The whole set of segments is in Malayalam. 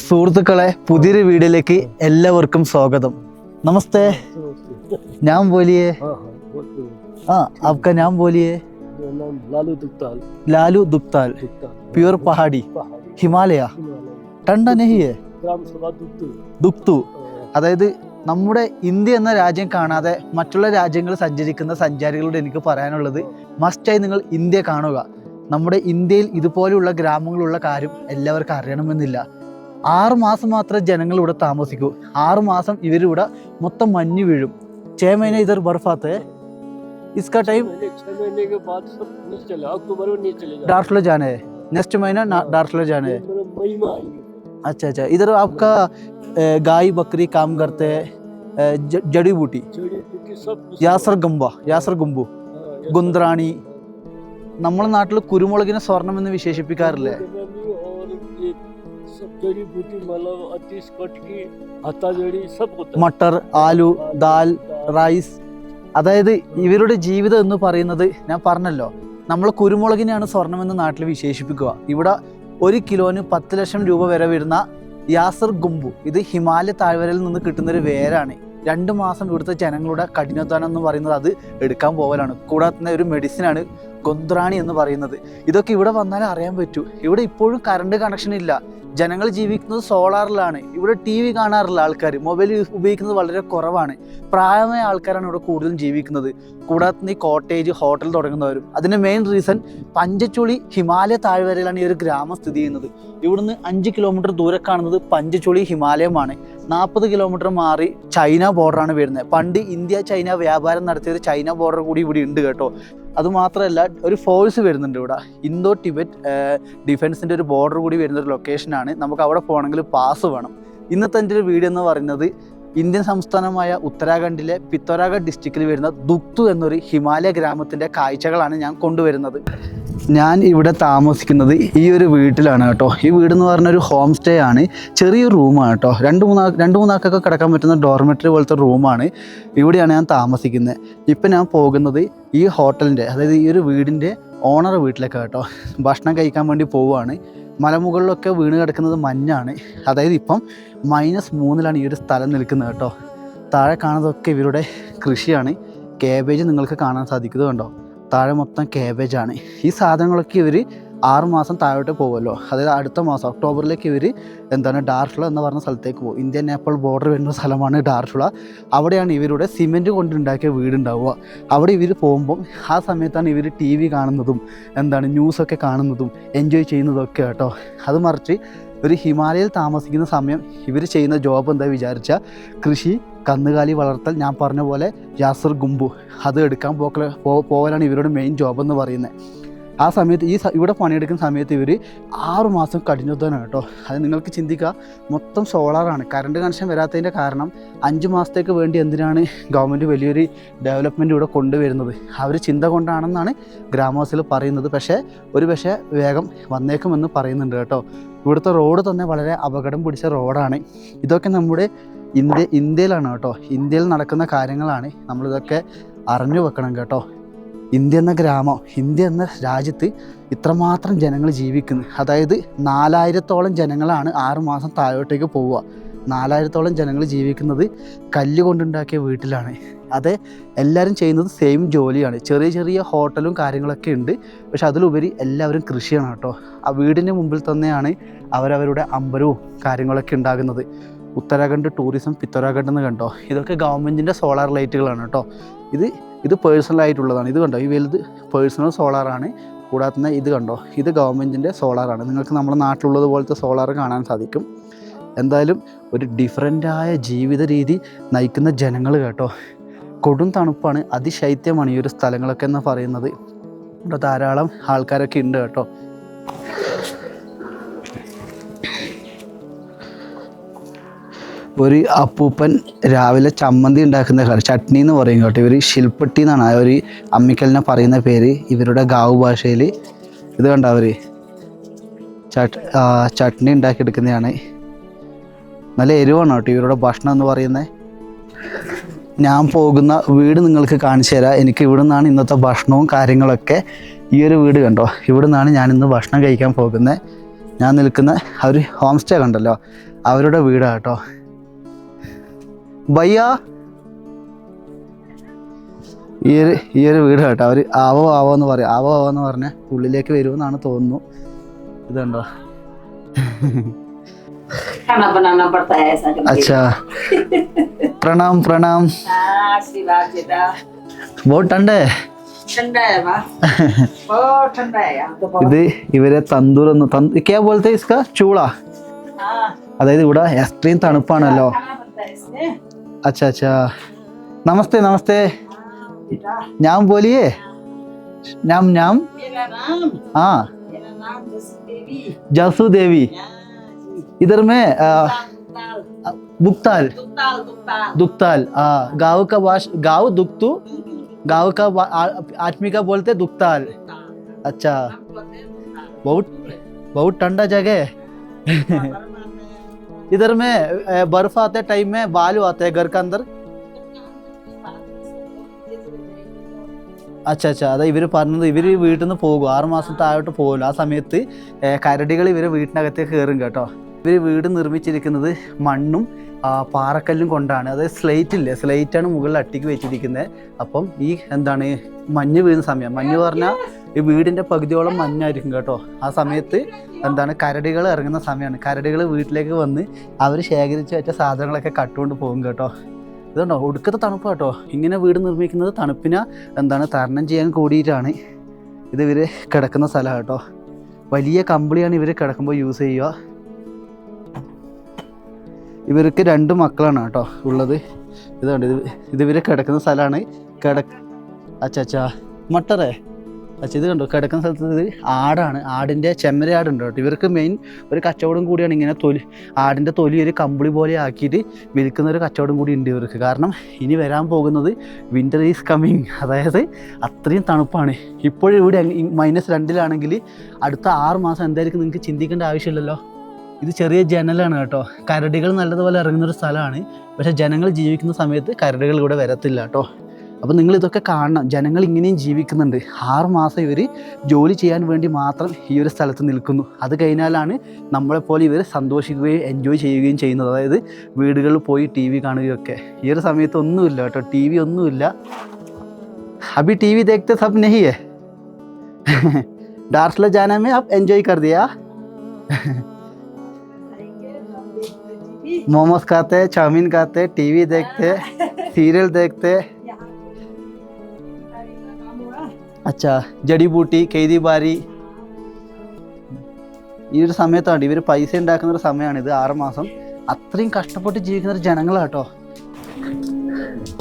സുഹൃത്തുക്കളെ പുതിയൊരു വീഡിയോയിലേക്ക് എല്ലാവർക്കും സ്വാഗതം. നമസ്തേ. ഞാൻ പോലിയേ ആ അബ്ക്ക ഞാൻ പോലിയേ नाम बोलिए मेरा नाम लालू दुग्ताल लालू दुक्ताल दुग्ताल प्योर पहाड़ी पहाड़ी ഹിമാലയ हिमालय ടണ്ട നെഹിയെ ग्राम सभा दुग्तू ദുക്തു അതായത് നമ്മുടെ ഇന്ത്യ എന്ന രാജ്യം കാണാതെ മറ്റുള്ള രാജ്യങ്ങൾ സഞ്ചരിക്കുന്ന സഞ്ചാരികളോട് എനിക്ക് പറയാനുള്ളത് മസ്റ്റായി നിങ്ങൾ ഇന്ത്യ കാണുക നമ്മുടെ ഇന്ത്യയിൽ ഇതുപോലെയുള്ള ഗ്രാമങ്ങളുള്ള കാര്യം എല്ലാവർക്കും അറിയണമെന്നില്ല ആറ് മാസം മാത്രമേ ജനങ്ങൾ ഇവിടെ താമസിക്കൂ ആറ് മാസം ഇവരിവിടെ മൊത്തം മഞ്ഞ് വീഴും छः महीने इधर बर्फ आते हैं इसका टाइम महीने छह महीने के बाद सब नहीं चले अक्टूबर में नहीं चले जाते डार्सला जाना है नेक्स्ट महीना ना- डार्सला जाना है मतलब मई में आएंगे अच्छा अच्छा इधर आपका अ, गाय बकरी काम करते हैं अ, ज- जड़ी बूटी जड़ी बूटी सब कुछ- യാസർ ഗംബ യാസർ ഗുംബു हाँ, ये ഗുന്ദ്രാണി നമ്മളെ നാട്ടിൽ കുരുമുളകിനെ സ്വർണം എന്ന് വിശേഷിപ്പിക്കാറില്ലേ सब और ये सब जड़ी बूटी मतलब अतीस कट की हत्ता जड़ी सब होता है മട്ടർ ആലു ദാൽ റൈസ് അതായത് ഇവരുടെ ജീവിതം എന്ന് പറയുന്നത് ഞാൻ പറഞ്ഞല്ലോ നമ്മൾ കുരുമുളകിനെയാണ് സ്വർണമെന്ന് നാട്ടിൽ വിശേഷിപ്പിക്കുക. ഇവിടെ ഒരു കിലോന് പത്ത് ലക്ഷം രൂപ വരെ വരുന്ന യാസർ ഗുംബു ഇത് ഹിമാലയ താഴ്വരയിൽ നിന്ന് കിട്ടുന്ന ഒരു വേരാണ്. രണ്ട് മാസം ഇവിടുത്തെ ജനങ്ങളുടെ കഠിനാധ്വാനം എന്ന് പറയുന്നത് അത് എടുക്കാൻ പോകലാണ് കൂടാതെ തന്നെ ഒരു മെഡിസിനാണ് ഗൊന്ത്രാണി എന്ന് പറയുന്നത്. ഇതൊക്കെ ഇവിടെ വന്നാലേ അറിയാൻ പറ്റൂ. ഇവിടെ ഇപ്പോഴും കറണ്ട് കണക്ഷൻ ഇല്ല. ജനങ്ങൾ ജീവിക്കുന്നത് സോളാറിലാണ്. ഇവിടെ ടി വി കാണാറുള്ള ആൾക്കാർ മൊബൈൽ ഉപയോഗിക്കുന്നത് വളരെ കുറവാണ്. പ്രായമായ ആൾക്കാരാണ് ഇവിടെ കൂടുതലും ജീവിക്കുന്നത്. കൂടാതെ ഈ കോട്ടേജ് ഹോട്ടൽ തുടങ്ങുന്നവരും. അതിന്റെ മെയിൻ റീസൺ പഞ്ചച്ചുളി ഹിമാലയ താഴ്വരയിലാണ് ഈ ഒരു ഗ്രാമം സ്ഥിതി ചെയ്യുന്നത്. ഇവിടുന്ന് അഞ്ച് കിലോമീറ്റർ ദൂരെ കാണുന്നത് പഞ്ചച്ചുളി ഹിമാലയമാണ്. നാൽപ്പത് കിലോമീറ്റർ മാറി ചൈന ബോർഡറാണ് വരുന്നത്. പണ്ട് ഇന്ത്യ ചൈന വ്യാപാരം നടത്തിയത് ചൈന ബോർഡർ കൂടി ഇവിടെ ഉണ്ട് കേട്ടോ. അതുമാത്രമല്ല ഒരു ഫോഴ്സ് വരുന്നുണ്ട് ഇവിടെ. ഇന്തോ ടിബറ്റ് ഡിഫൻസിന്റെ ഒരു ബോർഡർ കൂടി വരുന്ന ഒരു ലൊക്കേഷനാണ് നമുക്ക് അവിടെ പോകണമെങ്കിൽ പാസ് വേണം. ഇന്നത്തെ എന്റെ ഒരു വീഡിയോ എന്ന് പറയുന്നത് ഇന്ത്യൻ സംസ്ഥാനമായ ഉത്തരാഖണ്ഡിലെ പിത്തോരാഗഡ് ഡിസ്ട്രിക്റ്റിൽ വരുന്ന ദുക്തു എന്നൊരു ഹിമാലയ ഗ്രാമത്തിന്റെ കാഴ്ചകളാണ് ഞാൻ കൊണ്ടുവരുന്നത്. ഞാൻ ഇവിടെ താമസിക്കുന്നത് ഈ ഒരു വീട്ടിലാണ് കേട്ടോ. ഈ വീട് എന്ന് പറഞ്ഞ ഒരു ഹോം സ്റ്റേ ആണ്. ചെറിയൊരു റൂമാണ് കേട്ടോ. രണ്ട് മൂന്നാ രണ്ട് മൂന്നാക്കൊക്കെ കിടക്കാൻ പറ്റുന്ന ഡോർമെറ്ററി പോലത്തെ റൂമാണ് ഇവിടെയാണ് ഞാൻ താമസിക്കുന്നത്. ഇപ്പം ഞാൻ പോകുന്നത് ഈ ഹോട്ടലിന്റെ അതായത് ഈ ഒരു വീടിന്റെ ഓണർ വീട്ടിലേക്ക് കേട്ടോ. ഭക്ഷണം കഴിക്കാൻ വേണ്ടി പോവുകയാണ്. മലമുകളിലൊക്കെ വീണ് കിടക്കുന്നത് മഞ്ഞാണ്. അതായത് ഇപ്പം മൈനസ് മൂന്നിലാണ് ഈ ഒരു സ്ഥലം നിൽക്കുന്നത് കേട്ടോ. താഴെ കാണുന്നതൊക്കെ ഇവരുടെ കൃഷിയാണ്. കേബേജ് നിങ്ങൾക്ക് കാണാൻ സാധിക്കുന്നത് കണ്ടോ? താഴെ മൊത്തം കേബേജാണ് ഈ സാധനങ്ങളൊക്കെ ഇവർ ആറ് മാസം താഴോട്ട് പോകുമല്ലോ. അതായത് അടുത്ത മാസം ഒക്ടോബറിലേക്ക് ഇവർ എന്താണ് ഡാർഷുള എന്ന് പറഞ്ഞ സ്ഥലത്തേക്ക് പോകും. ഇന്ത്യ നേപ്പാൾ ബോർഡർ വരുന്ന സ്ഥലമാണ് ഡാർഷുള അവിടെയാണ് ഇവരുടെ സിമെന്റ് കൊണ്ടുണ്ടാക്കിയ വീടുണ്ടാവുക. അവിടെ ഇവർ പോകുമ്പം ആ സമയത്താണ് ഇവർ ടി വി കാണുന്നതും എന്താണ് ന്യൂസൊക്കെ കാണുന്നതും എൻജോയ് ചെയ്യുന്നതൊക്കെ കേട്ടോ അത് മറിച്ച് ഒരു ഹിമാലയയിൽ താമസിക്കുന്ന സമയം ഇവർ ചെയ്യുന്ന ജോബ് എന്താ വിചാരിച്ചാൽ കൃഷി കന്നുകാലി വളർത്തൽ ഞാൻ പറഞ്ഞ പോലെ യാസർ ഗുംബു. അത് എടുക്കാൻ പോക്കല പോകലാണ് ഇവരുടെ മെയിൻ ജോബ് എന്ന് പറയുന്നത്. ആ സമയത്ത് ഈ ഇവിടെ പണിയെടുക്കുന്ന സമയത്ത് ഇവർ ആറു മാസം കേട്ടോ. അത് നിങ്ങൾക്ക് ചിന്തിക്കുക മൊത്തം സോളാറാണ് കറണ്ട് കണക്ഷൻ വരാത്തതിന്റെ കാരണം അഞ്ച് മാസത്തേക്ക് വേണ്ടി എന്തിനാണ് ഗവൺമെന്റ് വലിയൊരു ഡെവലപ്മെന്റ് ഇവിടെ കൊണ്ടുവരുന്നത്? ആ ഒരു ചിന്ത കൊണ്ടാണെന്നാണ് ഗ്രാമവാസികൾ പറയുന്നത്. പക്ഷേ ഒരു പക്ഷേ വേഗം വന്നേക്കുമെന്ന് പറയുന്നുണ്ട് കേട്ടോ. ഇവിടുത്തെ റോഡ് തന്നെ വളരെ അപകടം പിടിച്ച റോഡാണ് ഇതൊക്കെ നമ്മുടെ ഇന്ത്യ ഇന്ത്യയിലാണ് കേട്ടോ. ഇന്ത്യയിൽ നടക്കുന്ന കാര്യങ്ങളാണ് നമ്മളിതൊക്കെ അറിഞ്ഞു വെക്കണം കേട്ടോ. ഇന്ത്യ എന്ന ഗ്രാമം ഇന്ത്യ എന്ന രാജ്യത്ത് ഇത്രമാത്രം ജനങ്ങൾ ജീവിക്കുന്നു. അതായത് നാലായിരത്തോളം ജനങ്ങളാണ് ആറുമാസം താഴോട്ടേക്ക് പോവുക. നാലായിരത്തോളം ജനങ്ങൾ ജീവിക്കുന്നത് കല്ല് കൊണ്ടുണ്ടാക്കിയ വീട്ടിലാണ്. അത് എല്ലാവരും ചെയ്യുന്നത് സെയിം ജോലിയാണ്. ചെറിയ ചെറിയ ഹോട്ടലും കാര്യങ്ങളൊക്കെ ഉണ്ട്. പക്ഷെ അതിലുപരി എല്ലാവരും കൃഷിയാണ് കേട്ടോ. ആ വീടിന്റെ മുമ്പിൽ തന്നെയാണ് അവരവരുടെ അമ്പലവും കാര്യങ്ങളൊക്കെ ഉണ്ടാകുന്നത്. ഉത്തരാഖണ്ഡ് ടൂറിസം പിത്തോരാഖണ്ഡ് എന്ന് കണ്ടോ? ഇതൊക്കെ ഗവൺമെന്റിന്റെ സോളാർ ലൈറ്റുകളാണ് കേട്ടോ. ഇത് ഇത് പേഴ്സണൽ ആയിട്ടുള്ളതാണ്. ഇത് കണ്ടോ? ഈ വലുത് പേഴ്സണൽ സോളാറാണ് കൂടാതെ ഇത് കണ്ടോ? ഇത് ഗവൺമെന്റിന്റെ സോളാറാണ് നിങ്ങൾക്ക് നമ്മുടെ നാട്ടിലുള്ളത് പോലത്തെ സോളാർ കാണാൻ സാധിക്കും. എന്തായാലും ഒരു ഡിഫറെന്റായ ജീവിത രീതി നയിക്കുന്ന ജനങ്ങൾ കേട്ടോ. കൊടും തണുപ്പാണ്. അതിശൈത്യമാണ് ഈ ഒരു സ്ഥലങ്ങളൊക്കെ എന്ന് പറയുന്നത്. ധാരാളം ആൾക്കാരൊക്കെ ഉണ്ട് കേട്ടോ. ഒരു അപ്പൂപ്പൻ രാവിലെ ചമ്മന്തി ഉണ്ടാക്കുന്ന കാര്യം ചട്നി എന്ന് പറയും കേട്ടോ. ഇവർ ശിൽപ്പട്ടി എന്നാണ്. ആ ഒരു അമ്മിക്കലിനെ പറയുന്ന പേര് ഇവരുടെ ഗാവ് ഭാഷയിൽ ഇത് കണ്ട അവർ ചട്നി ഉണ്ടാക്കിയെടുക്കുന്നതാണ്. നല്ല എരിവാണ് കേട്ടോ ഇവരുടെ ഭക്ഷണം എന്ന് പറയുന്നത് ഞാൻ പോകുന്ന വീട് നിങ്ങൾക്ക് കാണിച്ചു തരാം. എനിക്ക് ഇവിടെ നിന്നാണ് ഇന്നത്തെ ഭക്ഷണവും കാര്യങ്ങളൊക്കെ ഈ ഒരു വീട് കണ്ടോ. ഇവിടെ നിന്നാണ് ഞാൻ ഇന്ന് ഭക്ഷണം കഴിക്കാൻ പോകുന്നത്. ഞാൻ നിൽക്കുന്ന ഒരു ഹോം സ്റ്റേ കണ്ടല്ലോ. അവരുടെ വീടാണ് കേട്ടോ. ഭയ്യാ ഈയൊരു ഈയൊരു വീട് കേട്ടോ. അവർ ആവോ ആവോ എന്ന് പറയും. ആവോ ആവോ എന്ന് പറഞ്ഞ ഉള്ളിലേക്ക് വരുമെന്നാണ് തോന്നുന്നു. ഇതുണ്ടോ? അച്ഛാ. പ്രണാം പ്രണാം ബോട്ടണ്ടേ? ഇത് ഇവരെ തന്തൂർ എന്ന് പോലത്തെ ഇസ്ക? ചൂള? അതായത് ഇവിടെ എക്സ്ട്രീം തണുപ്പാണല്ലോ. अच्छा अच्छा। नमस्ते नमस्ते। नाम बोलिए। नाम नाम? हाँ। जासू देवी। इधर में दुक्ताल। दुक्ताल। गाँव का वास गाँव दुक्तु? गाँव का आदमी का बोलते दुक्ताल। अच्छा। बहुत बहुत ठंडा जगह है। इधर में अ, बर्फ आते टाइम में बालू आते हैं घर के अंदर അച്ഛാ അച്ഛാ അതാ ഇവർ പറഞ്ഞത് ഇവർ വീട്ടിൽ നിന്ന് പോകും ആറ് മാസം താഴോട്ട് പോകുമല്ലോ ആ സമയത്ത് കരടികൾ ഇവരെ വീട്ടിനകത്തേക്ക് കയറും കേട്ടോ ഇവർ വീട് നിർമ്മിച്ചിരിക്കുന്നത് മണ്ണും ആ, പാറക്കല്ലും കൊണ്ടാണ്. അതായത് സ്ലേറ്റ് ഇല്ലേ? സ്ലേറ്റാണ് മുകളിൽ അട്ടിക്ക് വെച്ചിരിക്കുന്നത് അപ്പം ഈ എന്താണ് മഞ്ഞ് വീഴുന്ന സമയം. മഞ്ഞ് പറഞ്ഞാൽ ഈ വീടിന്റെ പകുതിയോളം മഞ്ഞായിരിക്കും കേട്ടോ. ആ സമയത്ത് എന്താണ് കരടികൾ ഇറങ്ങുന്ന സമയമാണ് കരടികൾ വീട്ടിലേക്ക് വന്ന് അവർ ശേഖരിച്ച് വെച്ച സാധനങ്ങളൊക്കെ കട്ടുകൊണ്ട് പോകും കേട്ടോ. ഇതുണ്ടോ ഒടുക്കത്തെ തണുപ്പ് കേട്ടോ. ഇങ്ങനെ വീട് നിർമ്മിക്കുന്നത് തണുപ്പിനെ എന്താണ് തരണം ചെയ്യാൻ കൂടിയിട്ടാണ് ഇത് ഇവർ കിടക്കുന്ന സ്ഥലം കേട്ടോ. വലിയ കമ്പിളിയാണ് ഇവർ കിടക്കുമ്പോൾ യൂസ് ചെയ്യുക. ഇവർക്ക് രണ്ട് മക്കളാണ് കേട്ടോ ഉള്ളത്. ഇതുണ്ട് ഇത് ഇത് ഇവർ കിടക്കുന്ന സ്ഥലമാണ് കിട അച്ഛാ മട്ടറേ. അച്ഛ ഇത് കണ്ടോ? കിടക്കുന്ന സ്ഥലത്ത് ആടാണ്. ആടിന്റെ ചെമ്മരയാടുണ്ട് കേട്ടോ. ഇവർക്ക് മെയിൻ ഒരു കച്ചവടം കൂടിയാണ് ഇങ്ങനെ തൊലി ആടിന്റെ തൊലി ഒരു കമ്പിളി പോലെ ആക്കിയിട്ട് വിൽക്കുന്ന ഒരു കച്ചവടം കൂടി ഉണ്ട് ഇവർക്ക്. കാരണം ഇനി വരാൻ പോകുന്നത് വിന്റർ ഈസ് കമ്മിങ് അതായത് അത്രയും തണുപ്പാണ്. ഇപ്പോഴും ഇവിടെ മൈനസ് രണ്ടിലാണെങ്കിൽ അടുത്ത ആറ് മാസം എന്തായിരിക്കും നിങ്ങൾക്ക് ചിന്തിക്കേണ്ട ആവശ്യമില്ലല്ലോ. ഇത് ചെറിയ ജനലാണ് കേട്ടോ. കരടികൾ നല്ലതുപോലെ ഇറങ്ങുന്ന ഒരു സ്ഥലമാണ്. പക്ഷേ ജനങ്ങൾ ജീവിക്കുന്ന സമയത്ത് കരടികൾ ഇവിടെ വരത്തില്ല കേട്ടോ. അപ്പോൾ നിങ്ങൾ ഇതൊക്കെ കാണണം. ജനങ്ങൾ ഇങ്ങനെയും ജീവിക്കുന്നുണ്ട്. ആറുമാസം ഇവർ ജോലി ചെയ്യാൻ വേണ്ടി മാത്രം ഈ ഒരു സ്ഥലത്ത് നിൽക്കുന്നു. അത് കഴിഞ്ഞാലാണ് നമ്മളെപ്പോലെ ഇവർ സന്തോഷിക്കുകയും എൻജോയ് ചെയ്യുകയും ചെയ്യുന്നത്. അതായത് വീടുകളിൽ പോയി ടി വി കാണുകയൊക്കെ. ഈ ഒരു സമയത്ത് ഒന്നുമില്ല കേട്ടോ. ടി വി ഒന്നുമില്ല. അഭി ടി വി ദേഖത്തെ സബ് നഹിയേ? ഡാർസ്ല ജാനമേ അബ് എൻജോയ് കർ ദിയാ मोमोज खाते चाउमीन खाते टीवी देखते सीरियल देखते अच्छा ജടി ബൂട്ടി കെയ്തി ബാരി ഈ ഒരു സമയത്താണ് ഇവർ പൈസ ഉണ്ടാക്കുന്ന ഒരു സമയമാണ് ഇത് ആറ് മാസം അത്രയും കഷ്ടപ്പെട്ട് ജീവിക്കുന്ന ഒരു ജനങ്ങളാട്ടോ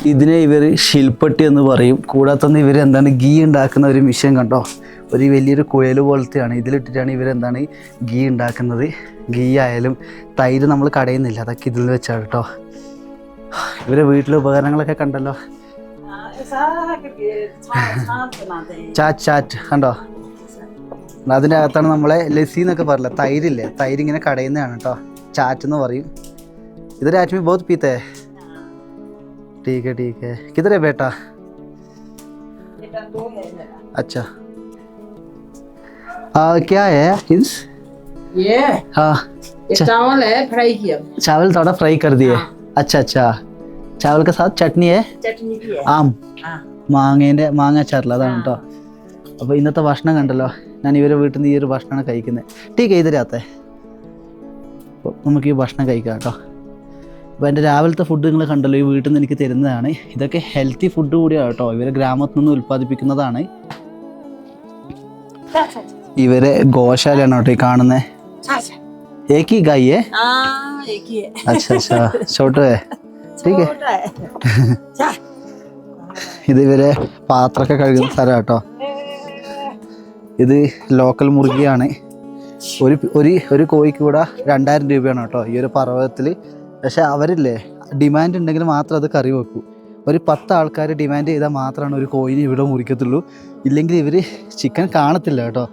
ഇതിനെ ഇവർ ശിൽപ്പട്ടി എന്ന് പറയും കൂടാതെ തന്നെ ഇവർ എന്താണ് ഗീ ഉണ്ടാക്കുന്ന ഒരു മിഷൻ കണ്ടോ ഒരു വലിയൊരു കുഴൽ പോലത്തെയാണ് ഇതിലിട്ടിട്ടാണ് ഇവർ എന്താണ് ഗീ ഉണ്ടാക്കുന്നത് ഗീ ആയാലും തൈര് നമ്മൾ കടയുന്നില്ല അതൊക്കെ ഇതിൽ വെച്ചാണ് കേട്ടോ ഇവരെ വീട്ടിലെ ഉപകരണങ്ങളൊക്കെ കണ്ടല്ലോ हाँ, ऐसा करके छाछ छाछ बनाते हैं ചാറ്റ് ചാറ്റ് കണ്ടോ അതിൻ്റെ അകത്താണ് നമ്മളെ ലസ്സി എന്നൊക്കെ പറയില്ല തൈരില്ലേ തൈര് ഇങ്ങനെ കടയുന്നതാണ് കേട്ടോ ചാറ്റ് എന്ന് പറയും ഇതൊരു ആറ്റുമി ബഹുത് പീത്തേ ठीक है ठीक है किधर है बेटा बेटा दो है मेरा अच्छा आ, क्या है इस ये हाँ ये चावल है फ्राई किया चावल थोड़ा फ्राई कर दिए हाँ। अच्छा अच्छा चावल के साथ चटनी है चटनी की है ആം हाँ മാങ്ങേൻ്റെ മാങ്ങ അച്ചാറില്ല അതാണ് കേട്ടോ അപ്പോൾ ഇന്നത്തെ ഭക്ഷണം കണ്ടല്ലോ ഞാൻ ഇവരെ വീട്ടിൽ നിന്ന് ഈ ഒരു ഭക്ഷണമാണ് കഴിക്കുന്നത് ടീക്ക് ഇതിനകത്തെ അപ്പോൾ നമുക്ക് ഈ ഭക്ഷണം കഴിക്കാം കേട്ടോ അപ്പോൾ എൻ്റെ രാവിലത്തെ ഫുഡ് നിങ്ങൾ കണ്ടല്ലോ ഈ വീട്ടിൽ നിന്ന് എനിക്ക് തരുന്നതാണ് ഇതൊക്കെ ഹെൽത്തി ഫുഡ് കൂടിയാണ് കേട്ടോ ഇവരെ ഗ്രാമത്തിൽ നിന്ന് ഉൽപ്പാദിപ്പിക്കുന്നതാണ് ഇവരെ ഗോശാലയാണ് കേട്ടോ ഈ കാണുന്നത് छाछ ഏക്ക് ഗായിയേ हाँ एक ही है അച്ഛാ അച്ഛാ ചോട്ട് ठीक है छोटा है छा ഇത് ഇവരെ പാത്രമൊക്കെ കഴുകുന്ന സ്ഥലം കേട്ടോ ഇത് ലോക്കൽ മുറുകിയാണ് ഒരു ഒരു ഒരു കോഴിക്ക് കൂടെ രണ്ടായിരം രൂപയാണ് കേട്ടോ ഈ ഒരു പർവ്വതത്തിൽ പക്ഷെ അവരില്ലേ ഡിമാൻഡ് ഉണ്ടെങ്കിൽ മാത്രം അത് കറി വെക്കൂ ഒരു പത്ത് ആൾക്കാർ ഡിമാൻഡ് ചെയ്താൽ മാത്രമാണ് ഒരു കോയിന് ഇവിടെ മുറിക്കത്തുള്ളൂ ഇല്ലെങ്കിൽ ഇവർ ചിക്കൻ കാണത്തില്ല കേട്ടോ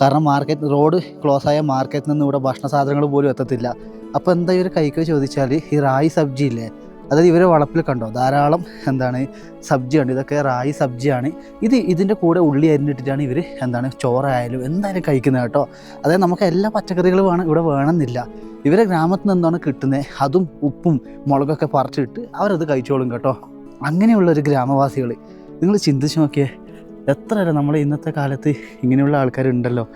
കാരണം മാർക്കറ്റ് റോഡ് ക്ലോസ് ആയ മാർക്കറ്റിൽ നിന്ന് ഇവിടെ ഭക്ഷണ സാധനങ്ങൾ പോലും എത്തത്തില്ല. അപ്പോൾ എന്താ ഇവർ കൈക്ക് ചോദിച്ചാൽ ഈ റായി സബ്ജി ഇല്ലേ? അതായത് ഇവരെ വളപ്പിൽ കണ്ടോ? ധാരാളം എന്താണ് സബ്ജി ഉണ്ട് ഇതൊക്കെ റായി സബ്ജിയാണ്. ഇത് ഇതിന്റെ കൂടെ ഉള്ളി അരിഞ്ഞിട്ടിട്ടാണ് ഇവർ എന്താണ് ചോറായാലും എന്തായാലും കഴിക്കുന്നത് കേട്ടോ. അതായത് നമുക്ക് എല്ലാ പച്ചക്കറികളും വേണം ഇവിടെ വേണമെന്നില്ല. ഇവരെ ഗ്രാമത്തിൽ നിന്നാണ് കിട്ടുന്നത്. അതും ഉപ്പും മുളകൊക്കെ പറിച്ചിട്ട് അവരത് കഴിച്ചോളും കേട്ടോ. അങ്ങനെയുള്ള ഒരു ഗ്രാമവാസികൾ നിങ്ങൾ ചിന്തിച്ച് നോക്കിയേ എത്ര നമ്മൾ ഇന്നത്തെ കാലത്ത് ഇങ്ങനെയുള്ള ആൾക്കാരുണ്ടല്ലോ?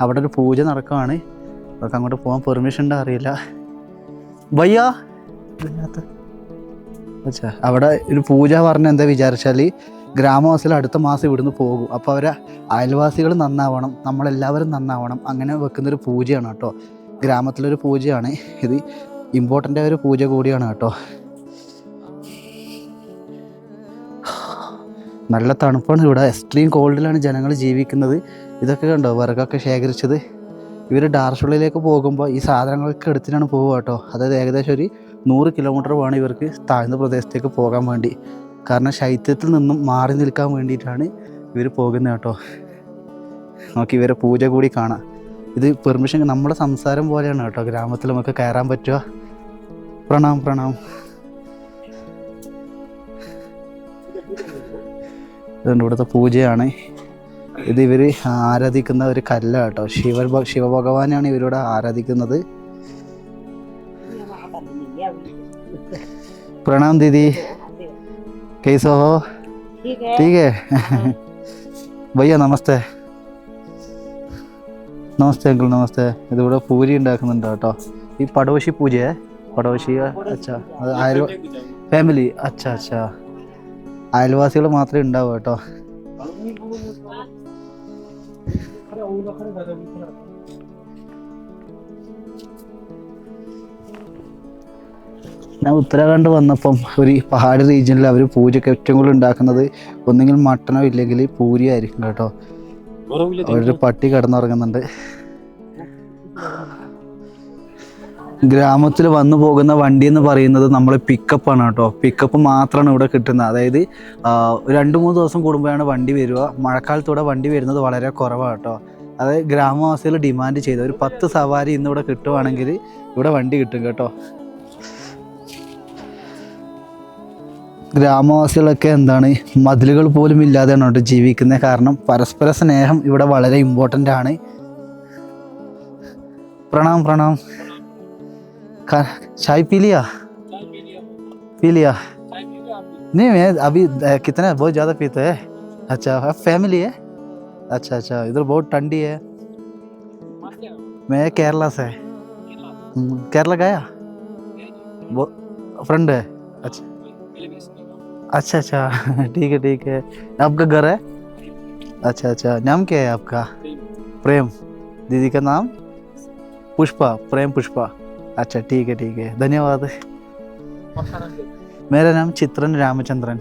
അവിടെ ഒരു പൂജ നടക്കുവാണ്. അവർക്ക് അങ്ങോട്ട് പോകാൻ പെർമിഷൻ ഉണ്ടോ അറിയില്ല. വയ്യാ. ഇതിനകത്ത്. അവിടെ ഒരു പൂജ പറഞ്ഞ എന്താ വിചാരിച്ചാൽ ഗ്രാമവാസികൾ അടുത്ത മാസം ഇവിടുന്ന് പോകും. അപ്പോൾ അവരെ അയൽവാസികൾ നന്നാവണം നമ്മളെല്ലാവരും നന്നാവണം. അങ്ങനെ വെക്കുന്നൊരു പൂജയാണ് കേട്ടോ. ഗ്രാമത്തിലൊരു പൂജയാണ്. ഇത് ഇമ്പോർട്ടന്റ് ആയ ഒരു പൂജ കൂടിയാണ് കേട്ടോ. നല്ല തണുപ്പാണ് ഇവിടെ. എക്സ്ട്രീം കോൾഡിലാണ് ജനങ്ങൾ ജീവിക്കുന്നത്. ഇതൊക്കെ കണ്ടോ? വിറകൊക്കെ ശേഖരിച്ചത്. ഇവർ ഡാർഷുള്ളിലേക്ക് പോകുമ്പോൾ ഈ സാധനങ്ങളൊക്കെ എടുത്തിട്ടാണ് പോവുക കേട്ടോ. അതായത് ഏകദേശം ഒരു നൂറ് കിലോമീറ്റർ വേണം ഇവർക്ക് താഴ്ന്ന പ്രദേശത്തേക്ക് പോകാൻ വേണ്ടി. കാരണം ശൈത്യത്തിൽ നിന്നും മാറി നിൽക്കാൻ വേണ്ടിയിട്ടാണ് ഇവർ പോകുന്നത് കേട്ടോ. നമുക്ക് ഇവരെ പൂജ കൂടി കാണാം. ഇത് പെർമിഷൻ നമ്മുടെ സംസാരം പോലെയാണ് കേട്ടോ. ഗ്രാമത്തിൽ നമുക്ക് കയറാൻ പറ്റുക. പ്രണാം പ്രണാം. ഇതുണ്ട് ഇവിടുത്തെ പൂജയാണ് ഇത് ഇവർ ആരാധിക്കുന്ന ഒരു കല്ല കേട്ടോ ശിവ ശിവഭഗവാനാണ് ഇവരിവിടെ ആരാധിക്കുന്നത് प्रणाम दीदी कैसे हो ठीक है ठीक है भैया नमस्ते നമസ്തേ അങ്കിൾ നമസ്തേ ഇതിവിടെ പൂരി ഉണ്ടാക്കുന്നുണ്ട് കേട്ടോ ഈ പടവശി പൂജയെ പടവശി അച്ഛാ അത് അയൽ ഫാമിലി അച്ഛാ അച്ഛാ അയൽവാസികൾ മാത്രമേ ഉണ്ടാവൂ കേട്ടോ. ഞാൻ ഉത്തരാഖണ്ഡ് വന്നപ്പം ഒരു പഹാഡ് റീജിയനിൽ അവർ പൂജയ്ക്ക് ഏറ്റവും കൂടുതൽ ഉണ്ടാക്കുന്നത് ഒന്നെങ്കിൽ മട്ടനോ ഇല്ലെങ്കിൽ പൂരി ആയിരിക്കും കേട്ടോ. അവരൊരു പട്ടി കിടന്നുറങ്ങുന്നുണ്ട്. ഗ്രാമത്തിൽ വന്നു പോകുന്ന വണ്ടി എന്ന് പറയുന്നത് നമ്മൾ പിക്കപ്പാണ് കേട്ടോ. പിക്കപ്പ് മാത്രമാണ് ഇവിടെ കിട്ടുന്നത്. അതായത് രണ്ട് മൂന്ന് ദിവസം കൂടുമ്പോഴാണ് വണ്ടി വരിക. മഴക്കാലത്തൂടെ വണ്ടി വരുന്നത് വളരെ കുറവാണ് കേട്ടോ. അതായത് ഗ്രാമവാസികൾ ഡിമാൻഡ് ചെയ്ത ഒരു പത്ത് സവാരി ഇന്ന് ഇവിടെ കിട്ടുവാണെങ്കിൽ ഇവിടെ വണ്ടി കിട്ടും കേട്ടോ. ഗ്രാമവാസികളൊക്കെ എന്താണ് മതിലുകൾ പോലും ഇല്ലാതെയാണ് കേട്ടോ ജീവിക്കുന്നത്. കാരണം പരസ്പര സ്നേഹം ഇവിടെ വളരെ ഇമ്പോർട്ടന്റ് ആണ്. പ്രണാം പ്രണാം. चाय पी लिया? पी लिया? नहीं मैं अभी कितना बहुत ज़्यादा पीते हैं। अच्छा फैमिली है? अच्छा अच्छा इधर बहुत ठंडी है। मैं केरला से। हम्म, केरला गया? वो फ्रेंड है? अच्छा। अच्छा अच्छा ठीक है ठीक है। आपका घर है? अच्छा अच्छा नाम क्या है आपका? प्रेम। दीदी का नाम? पुष्पा प्रेम पुष्पा। अच्छा ठीक है ठीक है धन्यवाद मेरा नाम चित्रन रामचंद्रन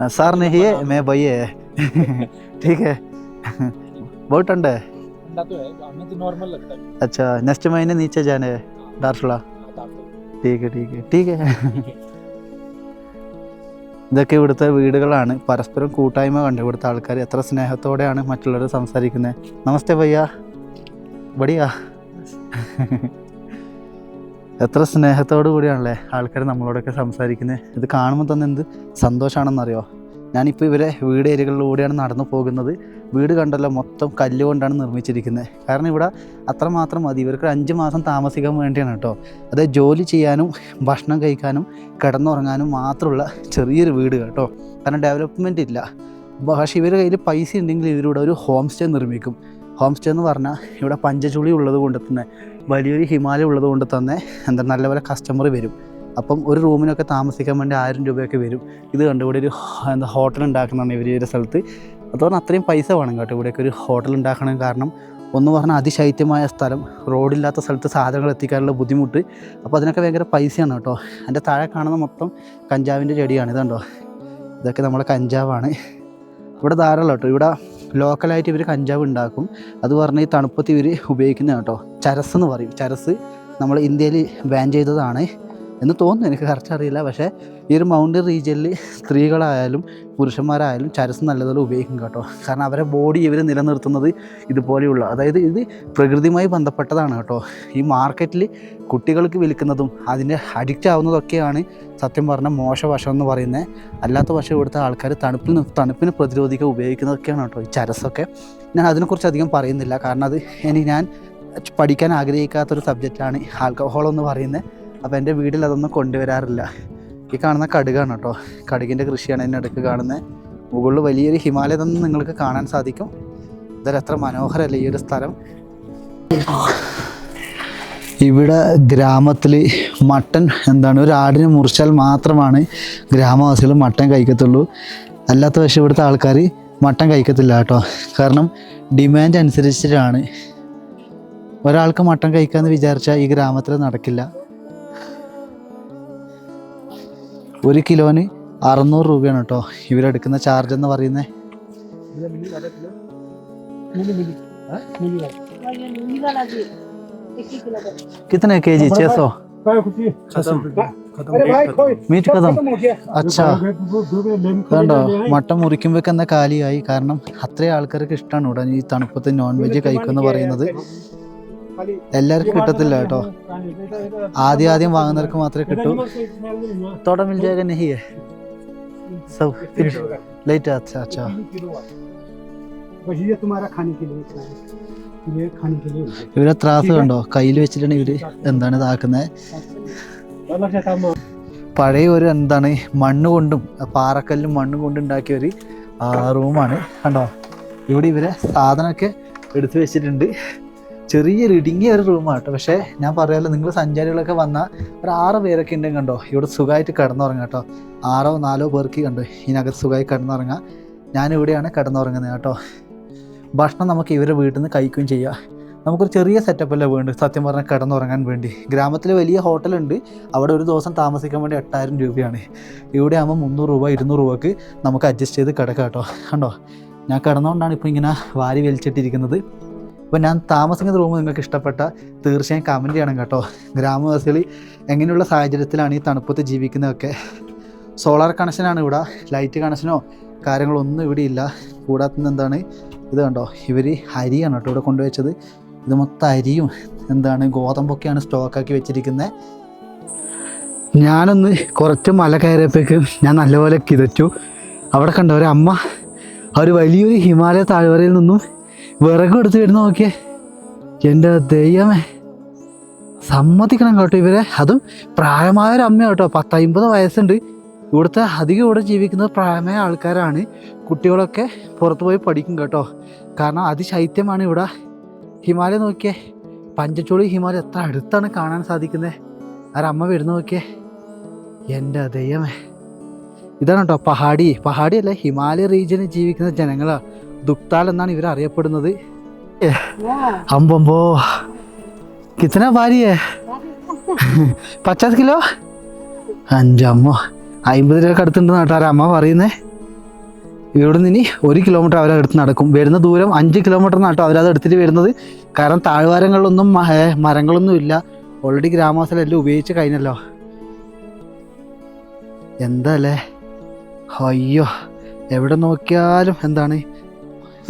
अ, सर नहीं है मैं भाई है ठीक है बहुत ठंड है ठंडा तो है हमें तो नॉर्मल लगता है अच्छा नेक्स्ट महीने नीचे जाने है दार्शुला ठीक है ठीक है ठीक है ഇതൊക്കെ ഇവിടുത്തെ വീടുകളാണ് പരസ്പരം കൂട്ടായ്മ കണ്ട് ഇവിടുത്തെ ആൾക്കാർ എത്ര സ്നേഹത്തോടെയാണ് മറ്റുള്ളവർ സംസാരിക്കുന്നത് നമസ്തേ ഭയ്യ ബടിയാ എത്ര സ്നേഹത്തോടു കൂടിയാണല്ലേ ആൾക്കാർ നമ്മളോടൊക്കെ സംസാരിക്കുന്നത് ഇത് കാണുമ്പോൾ തന്നെ എന്ത് സന്തോഷമാണെന്നറിയോ ഞാനിപ്പോൾ ഇവരെ വീട് ഏരിയകളിലൂടെയാണ് നടന്നു പോകുന്നത്. വീട് കണ്ടല്ലോ മൊത്തം കല്ലുകൊണ്ടാണ് നിർമ്മിച്ചിരിക്കുന്നത് കാരണം ഇവിടെ അത്രമാത്രം മതി. ഇവർക്ക് അഞ്ച് മാസം താമസിക്കാൻ വേണ്ടിയാണ് കേട്ടോ. അതായത് ജോലി ചെയ്യാനും ഭക്ഷണം കഴിക്കാനും കിടന്നുറങ്ങാനും മാത്രമുള്ള ചെറിയൊരു വീട് കേട്ടോ. കാരണം ഡെവലപ്മെന്റ് ഇല്ല. പക്ഷേ ഇവരുടെ കയ്യിൽ പൈസ ഉണ്ടെങ്കിൽ ഇതിലൂടെ ഒരു ഹോം സ്റ്റേ നിർമ്മിക്കും. ഹോം സ്റ്റേ എന്ന് പറഞ്ഞാൽ ഇവിടെ പഞ്ചചുളി ഉള്ളത് കൊണ്ട് തന്നെ വലിയൊരു ഹിമാലയം ഉള്ളത് കൊണ്ട് തന്നെ എന്താ നല്ലപോലെ കസ്റ്റമർ വരും. അപ്പം ഒരു റൂമിനൊക്കെ താമസിക്കാൻ വേണ്ടി ആയിരം രൂപയൊക്കെ വരും. ഇത് കണ്ട് ഇവിടെ ഒരു എന്താ ഹോട്ടൽ ഉണ്ടാക്കുന്നതാണ് ഇവർ ഒരു സ്ഥലത്ത്. അതുകൊണ്ട് അത്രയും പൈസ വേണം കേട്ടോ ഇവിടെയൊക്കെ ഒരു ഹോട്ടൽ ഉണ്ടാക്കണം കാരണം ഒന്ന് പറഞ്ഞാൽ അതിശൈത്യമായ സ്ഥലം റോഡില്ലാത്ത സ്ഥലത്ത് സാധനങ്ങൾ എത്തിക്കാനുള്ള ബുദ്ധിമുട്ട്. അപ്പോൾ അതിനൊക്കെ ഭയങ്കര പൈസയാണ് കേട്ടോ. എന്റെ താഴെ കാണുന്ന മൊത്തം കഞ്ചാവിന്റെ ചെടിയാണ്. ഇതുണ്ടോ? ഇതൊക്കെ നമ്മളെ കഞ്ചാവാണ്. ഇവിടെ ധാരാളം കേട്ടോ. ഇവിടെ ലോക്കലായിട്ട് ഇവർ കഞ്ചാവ് ഉണ്ടാക്കും. അത് പറഞ്ഞാൽ ഈ തണുപ്പത്ത് ഇവർ ഉപയോഗിക്കുന്നതാണ് കേട്ടോ ചരസ് എന്ന് പറയും. ചരസ് നമ്മൾ ഇന്ത്യയിൽ ബാൻ ചെയ്തതാണ്. എന്ന് തോന്നുന്നു. എനിക്ക് കറക്റ്റ് അറിയില്ല. പക്ഷേ ഈ ഒരു മൗണ്ടൻ റീജിയനിൽ സ്ത്രീകളായാലും പുരുഷന്മാരായാലും ചരസ് നല്ലതുപോലെ ഉപയോഗിക്കും കേട്ടോ. കാരണം അവരെ ബോഡി ഇവർ നിലനിർത്തുന്നത് ഇതുപോലെയുള്ള അതായത് ഇത് പ്രകൃതിയുമായി ബന്ധപ്പെട്ടതാണ് കേട്ടോ. ഈ മാർക്കറ്റിൽ കുട്ടികൾക്ക് വിൽക്കുന്നതും അതിന്റെ അഡിക്റ്റ് ആവുന്നതൊക്കെയാണ് സത്യം പറഞ്ഞ മോശവശം എന്ന് പറയുന്നത്. അല്ലാത്ത വശം ഇവിടുത്തെ ആൾക്കാർ തണുപ്പിന് തണുപ്പിന് പ്രതിരോധിക്കാൻ ഉപയോഗിക്കുന്നതൊക്കെയാണ് കേട്ടോ ഈ ചരസൊക്കെ. ഞാൻ അതിനെക്കുറിച്ച് അധികം പറയുന്നില്ല. കാരണം അത് ഇനി ഞാൻ പഠിക്കാൻ ആഗ്രഹിക്കാത്തൊരു സബ്ജക്റ്റാണ് ആൽക്കഹോൾ എന്ന് പറയുന്നത്. അപ്പോൾ എന്റെ വീട്ടിൽ അതൊന്നും കൊണ്ടുവരാറില്ല. ഈ കാണുന്ന കടുകാണ് കേട്ടോ. കടുകിന്റെ കൃഷിയാണ് എന്റെ അടുക്ക് കാണുന്നത്. മുകളിൽ വലിയൊരു ഹിമാലയം തന്നെ നിങ്ങൾക്ക് കാണാൻ സാധിക്കും. ഇതൊരു എത്ര മനോഹരമല്ല ഈ ഒരു സ്ഥലം. ഇവിടെ ഗ്രാമത്തിൽ മട്ടൻ എന്താണ് ഒരു ആടിനെ മുറിച്ചാൽ മാത്രമാണ് ഗ്രാമവാസികൾ മട്ടൻ കഴിക്കത്തുള്ളൂ. അല്ലാത്ത പക്ഷേ ഇവിടുത്തെ ആൾക്കാർ മട്ടൻ കഴിക്കത്തില്ല കേട്ടോ. കാരണം ഡിമാൻഡ് അനുസരിച്ചിട്ടാണ്. ഒരാൾക്ക് മട്ടൻ കഴിക്കാമെന്ന് വിചാരിച്ചാൽ ഈ ഗ്രാമത്തിൽ നടക്കില്ല. ഒരു കിലോന് അറുന്നൂറ് രൂപയാണ് കേട്ടോ ഇവരെടുക്കുന്ന ചാർജ് എന്ന് പറയുന്നത് ये नीली वाला भी एक ही किलो का कितने के जी छः सौ अरे भाई खोई मीट सब कदम खत्म हो गया अच्छा കണ്ടോ മട്ടൻ മുറിക്കുമ്പോഴൊക്കെ എന്താ കാലിയായി കാരണം അത്രയും ആൾക്കാർക്ക് ഇഷ്ടമാണ് ഇവിടെ ഈ തണുപ്പത്ത് നോൺ വെജ് കഴിക്കുമെന്ന് പറയുന്നത് എല്ലാവർക്കും കിട്ടത്തില്ല കേട്ടോ ആദ്യം ആദ്യം വാങ്ങുന്നവർക്ക് മാത്രമേ കിട്ടൂ തോട മിൽ ജാഗ നഹി ഹൈ सब लेट अच्छा अच्छा बस ये तुम्हारा खाने के लिए इतना है। ये खाने के लिए ഇവരെ ത്രാസ് കണ്ടോ കയ്യിൽ വെച്ചിട്ടാണ് ഇവര് എന്താണ് ഇതാക്കുന്നത് अलग से काम പഴയ ഒരു എന്താണ് മണ്ണ് കൊണ്ടും പാറക്കല്ലും മണ്ണും കൊണ്ടും ഉണ്ടാക്കിയ ഒരു ആ, റൂമാണ് കണ്ടോ ഇവിടെ ഇവരെ സാധനമൊക്കെ എടുത്തു വെച്ചിട്ടുണ്ട് ചെറിയൊരു ഇടുങ്ങിയ ഒരു റൂമാണ് പക്ഷേ ഞാൻ പറയാമല്ലോ നിങ്ങൾ സഞ്ചാരികളൊക്കെ വന്ന ഒരു ആറ് പേരൊക്കെ ഉണ്ടെങ്കിൽ കണ്ടോ? ഇവിടെ സുഖമായിട്ട് കിടന്നുറങ്ങാം കേട്ടോ. ആറോ നാലോ പേർക്ക് കണ്ടോ? ഇതിനകത്ത് സുഖമായി കിടന്നുറങ്ങാം. ഞാനിവിടെയാണ് കിടന്നുറങ്ങുന്നത് കേട്ടോ. ഭക്ഷണം നമുക്ക് ഇവരെ വീട്ടിൽ നിന്ന് കഴിക്കുകയും ചെയ്യാം. നമുക്കൊരു ചെറിയ സെറ്റപ്പല്ലേ വേണ്ടത്? സത്യം പറഞ്ഞാൽ കിടന്നുറങ്ങാൻ വേണ്ടി. ഗ്രാമത്തിൽ വലിയ ഹോട്ടലുണ്ട്. അവിടെ ഒരു ദിവസം താമസിക്കാൻ വേണ്ടി എട്ടായിരം രൂപയാണ്. ഇവിടെ ആകുമ്പോൾ മുന്നൂറ് രൂപ ഇരുന്നൂറ് രൂപക്ക് നമുക്ക് അഡ്ജസ്റ്റ് ചെയ്ത് കിടക്കാം കേട്ടോ. കണ്ടോ? ഞാൻ കിടന്നുകൊണ്ടാണ് ഇപ്പോൾ ഇങ്ങനെ വാരി വലിച്ചിട്ടിരിക്കുന്നത്. അപ്പോൾ ഞാൻ താമസിക്കുന്ന റൂം നിങ്ങൾക്ക് ഇഷ്ടപ്പെട്ട തീർച്ചയായും കമന്റ് ചെയ്യണം കേട്ടോ. ഗ്രാമവാസികൾ എങ്ങനെയുള്ള സാഹചര്യത്തിലാണ് ഈ തണുപ്പത്ത് ജീവിക്കുന്നതൊക്കെ. സോളാർ കണക്ഷനാണ് ഇവിടെ. ലൈറ്റ് കണക്ഷനോ കാര്യങ്ങളൊന്നും ഇവിടെ ഇല്ല. കൂടാത്ത എന്താണ്? ഇത് കണ്ടോ? ഇവർ അരിയാണ് കേട്ടോ ഇവിടെ കൊണ്ടുവച്ചത്. ഇത് മൊത്തം അരിയും എന്താണ്? ഗോതമ്പൊക്കെയാണ് സ്റ്റോക്കാക്കി വെച്ചിരിക്കുന്നത് ഞാനൊന്ന് കുറച്ച് മല കയറിയപ്പോഴേക്ക് ഞാൻ നല്ലപോലെ കിതച്ചു. അവിടെ കണ്ട ഒരു അമ്മ ഒരു വലിയൊരു ഹിമാലയ താഴ്വരയിൽ നിന്നും വിറക് എടുത്ത് വരുന്ന നോക്കിയേ. എന്റെ ദൈവമേ. സമ്മതിക്കണം കേട്ടോ ഇവരെ. അതും പ്രായമായ അമ്മ കേട്ടോ. പത്തമ്പത് വയസ്സുണ്ട്. ഇവിടുത്തെ അധികം ഇവിടെ ജീവിക്കുന്നത് പ്രായമായ ആൾക്കാരാണ്. കുട്ടികളൊക്കെ പുറത്തു പോയി പഠിക്കും കേട്ടോ. കാരണം അതിശൈത്യമാണ് ഇവിടെ. ഹിമാലയം നോക്കിയേ. പഞ്ചച്ചോളി ഹിമാലയം എത്ര അടുത്താണ് കാണാൻ സാധിക്കുന്നത് ആരമ്മ വരുന്ന നോക്കിയേ. എന്റെ ദൈവമേ. ഇതാണ് കേട്ടോ പഹാടി. പഹാടിയല്ലേ ഹിമാലയ റീജിയനിൽ ജീവിക്കുന്ന ജനങ്ങളാ. ദുക്താൽ എന്നാണ് ഇവർ അറിയപ്പെടുന്നത്. അമ്പമ്പോ കിത്തന ഭാര്യയെ? പച്ചാസ് കിലോ അഞ്ചമ്മോ അമ്പത് രൂപ അടുത്തുണ്ടെന്ന് കേട്ടോ അമ്മ പറയുന്നേ. ഇവിടെ നിന്ന് ഇനി ഒരു കിലോമീറ്റർ അവരെ അടുത്ത് നടക്കും. വരുന്ന ദൂരം അഞ്ച് കിലോമീറ്റർ നാട്ടോ അവരത് എടുത്തിട്ട് വരുന്നത്. കാരണം താഴ്വാരങ്ങളിലൊന്നും മരങ്ങളൊന്നും ഇല്ല. ഓൾറെഡി ഗ്രാമവാസികളെല്ലാം ഉപയോഗിച്ച് കഴിഞ്ഞല്ലോ. എന്താ അല്ലേ? അയ്യോ എവിടെ നോക്കിയാലും എന്താണ്?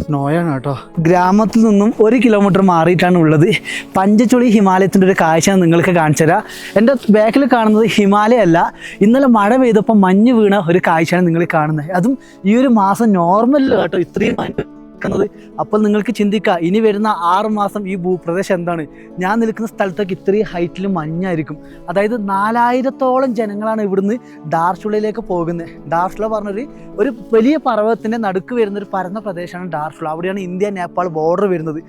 സ്നോയാണ് കേട്ടോ. ഗ്രാമത്തിൽ നിന്നും ഒരു കിലോമീറ്റർ മാറിയിട്ടാണ് ഉള്ളത്. പഞ്ചച്ചുളി ഹിമാലയത്തിന്റെ ഒരു കാഴ്ച നിങ്ങൾക്ക് കാണിച്ചു തരാം. എന്റെ ബാക്കിൽ കാണുന്നത് ഹിമാലയ അല്ല ഇന്നലെ മഴ പെയ്തപ്പോൾ മഞ്ഞ് വീണ ഒരു കാഴ്ചയാണ് നിങ്ങൾ കാണുന്നത്. അതും ഈ ഒരു മാസം നോർമൽ കേട്ടോ ഇത്രയും മഞ്ഞ്. നിൽക്കുന്നത്. അപ്പോൾ നിങ്ങൾക്ക് ചിന്തിക്കുക ഇനി വരുന്ന ആറ് മാസം ഈ ഭൂപ്രദേശം എന്താണ്? ഞാൻ നിൽക്കുന്ന സ്ഥലത്തൊക്കെ ഇത്രയും ഹൈറ്റിൽ മഞ്ഞായിരിക്കും. അതായത് നാലായിരത്തോളം ജനങ്ങളാണ് ഇവിടുന്ന് ഡാർഷുളയിലേക്ക് പോകുന്നത്. ഡാർഷുള പറഞ്ഞൊരു ഒരു വലിയ പർവതത്തിന്റെ നടുക്ക് വരുന്ന ഒരു പരന്ന പ്രദേശമാണ് ഡാർഷുള അവിടെയാണ് ഇന്ത്യ നേപ്പാൾ ബോർഡർ വരുന്നത്.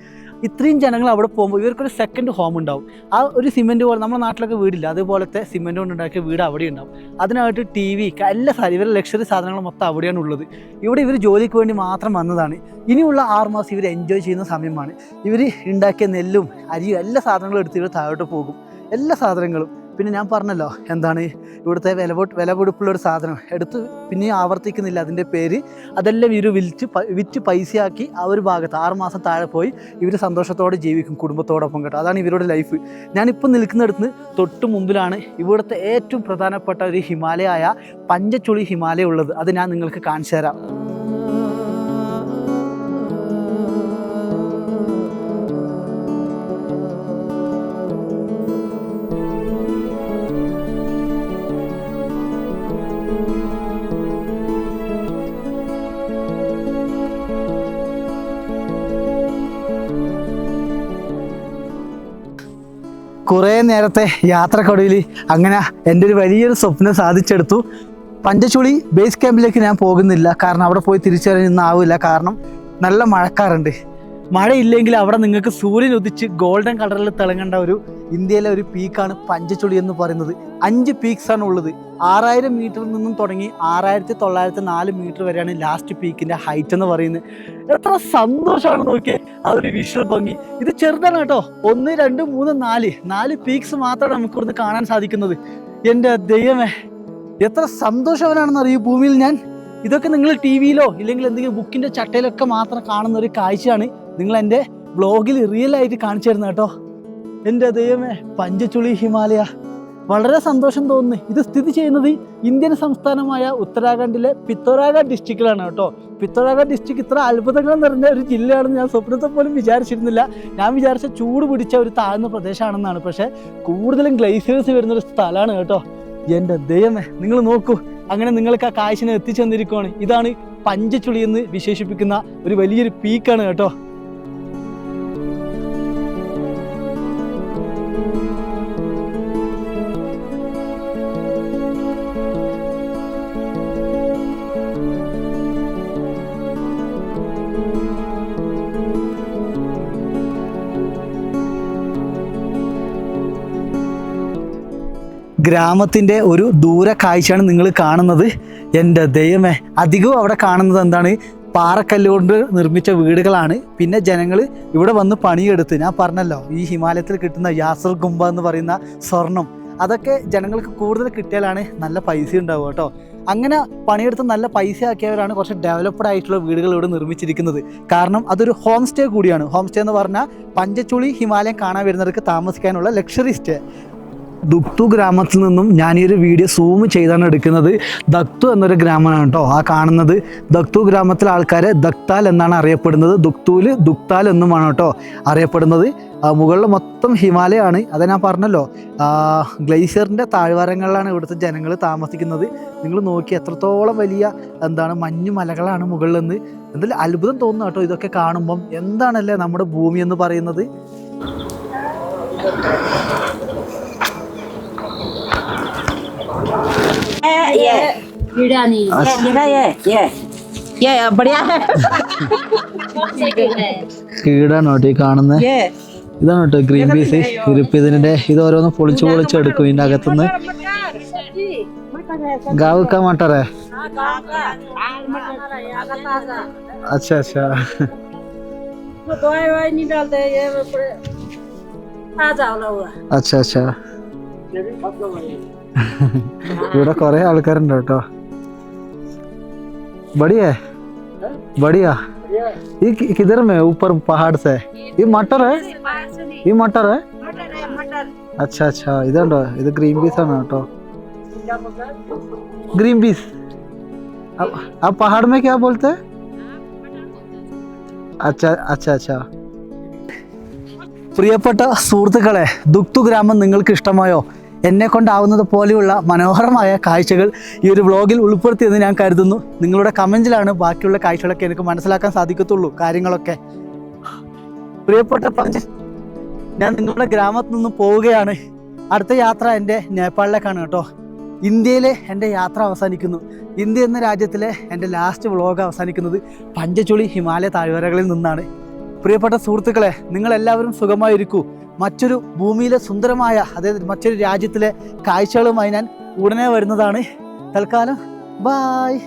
ഇത്രയും ജനങ്ങൾ അവിടെ പോകുമ്പോൾ ഇവർക്കൊരു സെക്കൻഡ് ഹോം ഉണ്ടാവും. ആ ഒരു സിമെന്റ് പോലെ നമ്മുടെ നാട്ടിലൊക്കെ വീടില്ല. അതുപോലത്തെ സിമെന്റ് കൊണ്ട് ഉണ്ടാക്കിയ വീട് അവിടെ ഉണ്ടാവും. അതിനായിട്ട് ടി വി എല്ലാ സാധനം ഇവരുടെ ലക്ഷറി സാധനങ്ങൾ മൊത്തം അവിടെയാണ് ഉള്ളത്. ഇവിടെ ഇവർ ജോലിക്ക് വേണ്ടി മാത്രം വന്നതാണ്. ഇനിയുള്ള ആറ് മാസം ഇവർ എൻജോയ് ചെയ്യുന്ന സമയമാണ്. ഇവർ ഉണ്ടാക്കിയ നെല്ലും അരിയും എല്ലാ സാധനങ്ങളും എടുത്ത് ഇവർ താഴോട്ട് പോകും. എല്ലാ സാധനങ്ങളും. പിന്നെ ഞാൻ പറഞ്ഞല്ലോ എന്താണ് ഇവിടുത്തെ വില വിലപിടിപ്പുള്ള ഒരു സാധനം. എടുത്ത് പിന്നെ ആവർത്തിക്കുന്നില്ല അതിന്റെ പേര്. അതെല്ലാം ഇവർ വിൽച്ച് വിറ്റ് പൈസയാക്കി ആ ഒരു ഭാഗത്ത് ആറ് മാസം താഴെ പോയി ഇവർ സന്തോഷത്തോടെ ജീവിക്കും കുടുംബത്തോടൊപ്പം കേട്ടോ. അതാണ് ഇവരുടെ ലൈഫ്. ഞാനിപ്പോൾ നിൽക്കുന്നിടത്ത് തൊട്ട് മുമ്പിലാണ് ഇവിടുത്തെ ഏറ്റവും പ്രധാനപ്പെട്ട ഒരു ഹിമാലയായ പഞ്ചച്ചുളി ഹിമാലയ ഉള്ളത്. അത് ഞാൻ നിങ്ങൾക്ക് കാണിച്ചു തരാം. കുറേ നേരത്തെ യാത്രക്കൊടുവിൽ അങ്ങനെ എന്റെ ഒരു വലിയൊരു സ്വപ്നം സാധിച്ചെടുത്തു. പഞ്ചച്ചുളി ബേസ് ക്യാമ്പിലേക്ക് ഞാൻ പോകുന്നില്ല. കാരണം അവിടെ പോയി തിരിച്ചറിയുന്നാവില്ല കാരണം നല്ല മഴക്കാറുണ്ട്. മഴയില്ലെങ്കിൽ അവിടെ നിങ്ങൾക്ക് സൂര്യൻ ഉദിച്ച് ഗോൾഡൻ കളറിൽ തിളങ്ങേണ്ട ഒരു ഇന്ത്യയിലെ ഒരു പീക്കാണ് പഞ്ചച്ചുളി എന്ന് പറയുന്നത്. അഞ്ച് പീക്സാണ് ഉള്ളത്. ആറായിരം മീറ്ററിൽ നിന്നും തുടങ്ങി ആറായിരത്തി തൊള്ളായിരത്തി നാല് മീറ്റർ വരെയാണ് ലാസ്റ്റ് പീക്കിന്റെ ഹൈറ്റ് എന്ന് പറയുന്നത്. എത്ര സന്തോഷമാണ് നോക്കിയേ. ഒരു വിഷ്വൽ ഭംഗി. ഇത് ചെറുതാണ് കേട്ടോ. ഒന്ന് രണ്ട് മൂന്ന് നാല്. നാല് പീക്സ് മാത്രമാണ് നമുക്ക് ഇവിടുന്ന് കാണാൻ സാധിക്കുന്നത്. എന്റെ ദൈവമേ എത്ര സന്തോഷവനാണെന്ന് അറിയൂ ഭൂമിയിൽ ഞാൻ. ഇതൊക്കെ നിങ്ങൾ ടി വിയിലോ ഇല്ലെങ്കിൽ എന്തെങ്കിലും ബുക്കിന്റെ ചട്ടയിലൊക്കെ മാത്രം കാണുന്ന ഒരു കാഴ്ചയാണ് നിങ്ങൾ എന്റെ ബ്ലോഗിൽ റിയൽ ആയിട്ട് കാണിച്ചു തരുന്നത് കേട്ടോ. എന്റെ ദൈവമേ പഞ്ചച്ചുളി ഹിമാലയ. വളരെ സന്തോഷം തോന്നുന്നു. ഇത് സ്ഥിതി ചെയ്യുന്നത് ഇന്ത്യൻ സംസ്ഥാനമായ ഉത്തരാഖണ്ഡിലെ പിത്തോറാഗഡ് ഡിസ്ട്രിക്റ്റിലാണ് കേട്ടോ. പിത്തോറാഗഡ് ഡിസ്ട്രിക്ട് ഇത്ര അത്ഭുതങ്ങൾ നിറഞ്ഞ ഒരു ജില്ലയാണെന്ന് ഞാൻ സ്വപ്നത്തെ പോലും വിചാരിച്ചിരുന്നില്ല. ഞാൻ വിചാരിച്ച ചൂട് പിടിച്ച ഒരു താഴ്ന്ന പ്രദേശമാണെന്നാണ്. പക്ഷേ കൂടുതലും ഗ്ലേസിയേഴ്സ് വരുന്ന ഒരു സ്ഥലമാണ് കേട്ടോ. എന്റെ ദൈവമേ നിങ്ങൾ നോക്കൂ. അങ്ങനെ നിങ്ങൾക്ക് ആ കാഴ്ചനെ എത്തിച്ചു തന്നിരിക്കുവാണ് ഇതാണ് പഞ്ചച്ചുളി എന്ന് വിശേഷിപ്പിക്കുന്ന ഒരു വലിയൊരു പീക്കാണ് കേട്ടോ. ഗ്രാമത്തിന്റെ ഒരു ദൂര കാഴ്ചയാണ് നിങ്ങൾ കാണുന്നത്. എന്റെ ദൈവമേ അധികവും അവിടെ കാണുന്നത് എന്താണ്? പാറക്കല്ലുകൊണ്ട് നിർമ്മിച്ച വീടുകളാണ്. പിന്നെ ജനങ്ങൾ ഇവിടെ വന്ന് പണിയെടുത്ത് ഞാൻ പറഞ്ഞല്ലോ ഈ ഹിമാലയത്തിൽ കിട്ടുന്ന യാസർ ഗുംബ എന്ന് പറയുന്ന സ്വർണം അതൊക്കെ ജനങ്ങൾക്ക് കൂടുതൽ കിട്ടിയാലാണ് നല്ല പൈസ ഉണ്ടാവുക കേട്ടോ. അങ്ങനെ പണിയെടുത്ത് നല്ല പൈസ ആക്കിയവരാണ് കുറച്ച് ഡെവലപ്ഡ് ആയിട്ടുള്ള വീടുകൾ ഇവിടെ നിർമ്മിച്ചിരിക്കുന്നത്. കാരണം അതൊരു ഹോം സ്റ്റേ കൂടിയാണ്. ഹോം സ്റ്റേ എന്ന് പറഞ്ഞാൽ പഞ്ചച്ചുളി ഹിമാലയം കാണാൻ വരുന്നവർക്ക് താമസിക്കാനുള്ള ലക്ഷറി സ്റ്റേ ദുക്തു ഗ്രാമത്തിൽ നിന്നും ഞാൻ ഈ ഒരു വീഡിയോ സൂം ചെയ്താണ് എടുക്കുന്നത്. ദക്തു എന്നൊരു ഗ്രാമമാണ് കേട്ടോ. ആ കാണുന്നത് ദക്തു ഗ്രാമത്തിലെ ആൾക്കാരെ ദക്താൽ എന്നാണ് അറിയപ്പെടുന്നത്. ദുക്തൂൽ ദുക്താൽ എന്നുമാണ് കേട്ടോ അറിയപ്പെടുന്നത്. മുകളിൽ മൊത്തം ഹിമാലയമാണ് അത് ഞാൻ പറഞ്ഞല്ലോ ഗ്ലേഷ്യറിന്റെ താഴ്വാരങ്ങളിലാണ് ഇവിടുത്തെ ജനങ്ങൾ താമസിക്കുന്നത്. നിങ്ങൾ നോക്കി എത്രത്തോളം വലിയ എന്താണ് മഞ്ഞു മലകളാണ് മുകളിൽ നിന്ന്. എന്തായാലും അത്ഭുതം തോന്നുന്നു കേട്ടോ ഇതൊക്കെ കാണുമ്പം. എന്താണല്ലേ നമ്മുടെ ഭൂമി എന്ന് പറയുന്നത്? ये बिरयानी ये देखा ये ये ये बढ़िया है കീടാണ് കേട്ടോ ഈ കാണുന്നത് ये ഇതാണ് കേട്ടോ ഗ്രീൻ പീസ് ഇരിപ്പ് ഇതിന്റെ ഇത് ഓരോന്ന് പൊളിച്ച് പൊളിച്ച് എടുക്കും ഇതിന്റെ അകത്തുനിന്ന് ഗാവ് കാ മട്ടറേ अच्छा अच्छा दवाई ववाई नहीं डालते ये ताजा वाला हुआ अच्छा अच्छा ഇവിടെ കുറെ ആൾക്കാരുണ്ട് കേട്ടോ बढ़िया है बढ़िया ये कि- किधर में ऊपर पहाड़ से ये मटर है ये मटर है मटर है मटर अच्छा अच्छा ഇതുണ്ടോ ഇത് ഗ്രീൻ പീസ് ആണ് കേട്ടോ ग्रीन पीस अब अब पहाड़ में क्या बोलते हैं अच्छा अच्छा अच्छा പ്രിയപ്പെട്ട സുഹൃത്തുക്കളെ ദുക്തു ഗ്രാമം നിങ്ങൾക്ക് ഇഷ്ടമായോ എന്നെ കൊണ്ടാവുന്നത് പോലെയുള്ള മനോഹരമായ കാഴ്ചകൾ ഈ ഒരു വ്ളോഗിൽ ഉൾപ്പെടുത്തിയെന്ന് ഞാൻ കരുതുന്നു. നിങ്ങളുടെ കമന്റിലാണ് ബാക്കിയുള്ള കാഴ്ചകളൊക്കെ എനിക്ക് മനസ്സിലാക്കാൻ സാധിക്കത്തുള്ളൂ കാര്യങ്ങളൊക്കെ. പ്രിയപ്പെട്ട പഞ്ച ഞാൻ നിങ്ങളുടെ ഗ്രാമത്തിൽ നിന്ന് പോവുകയാണ്. അടുത്ത യാത്ര എന്റെ നേപ്പാളിലേക്കാണ് കേട്ടോ. ഇന്ത്യയിലെ എന്റെ യാത്ര അവസാനിക്കുന്നു. ഇന്ത്യ എന്ന രാജ്യത്തിലെ എന്റെ ലാസ്റ്റ് വ്ളോഗ് അവസാനിക്കുന്നത് പഞ്ചചുളി ഹിമാലയ താഴ്വരകളിൽ നിന്നാണ്. പ്രിയപ്പെട്ട സുഹൃത്തുക്കളെ നിങ്ങളെല്ലാവരും സുഖമായിരിക്കൂ. മറ്റൊരു ഭൂമിയിലെ സുന്ദരമായ അതായത് മറ്റൊരു രാജ്യത്തിലെ കാഴ്ചകളുമായി ഞാൻ ഉടനെ വരുന്നതാണ്. തൽക്കാലം ബായ്